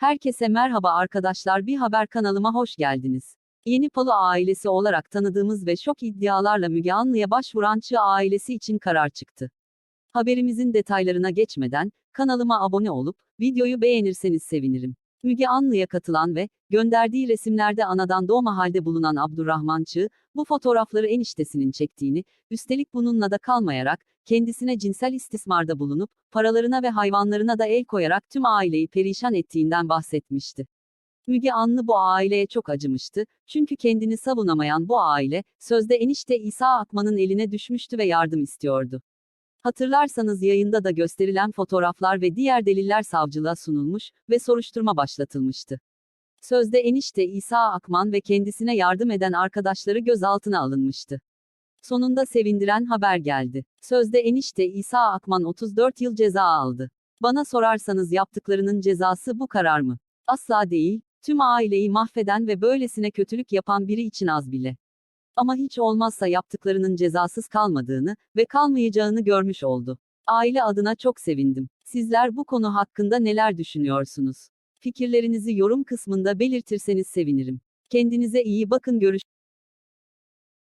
Herkese merhaba arkadaşlar bir haber kanalıma hoş geldiniz. Yeni Palu ailesi olarak tanıdığımız ve şok iddialarla Müge Anlı'ya başvuran Çığ ailesi için karar çıktı. Haberimizin detaylarına geçmeden, kanalıma abone olup, videoyu beğenirseniz sevinirim. Müge Anlı'ya katılan ve, gönderdiği resimlerde anadan doğma halde bulunan Abdurrahman Çığ, bu fotoğrafları eniştesinin çektiğini, üstelik bununla da kalmayarak, kendisine cinsel istismarda bulunup, paralarına ve hayvanlarına da el koyarak tüm aileyi perişan ettiğinden bahsetmişti. Müge Anlı bu aileye çok acımıştı, çünkü kendini savunamayan bu aile, sözde enişte İsa Akman'ın eline düşmüştü ve yardım istiyordu. Hatırlarsanız yayında da gösterilen fotoğraflar ve diğer deliller savcılığa sunulmuş ve soruşturma başlatılmıştı. Sözde enişte İsa Akman ve kendisine yardım eden arkadaşları gözaltına alınmıştı. Sonunda sevindiren haber geldi. Sözde enişte İsa Akman 34 yıl ceza aldı. Bana sorarsanız yaptıklarının cezası bu karar mı? Asla değil, tüm aileyi mahveden ve böylesine kötülük yapan biri için az bile. Ama hiç olmazsa yaptıklarının cezasız kalmadığını ve kalmayacağını görmüş oldu. Aile adına çok sevindim. Sizler bu konu hakkında neler düşünüyorsunuz? Fikirlerinizi yorum kısmında belirtirseniz sevinirim. Kendinize iyi bakın görüş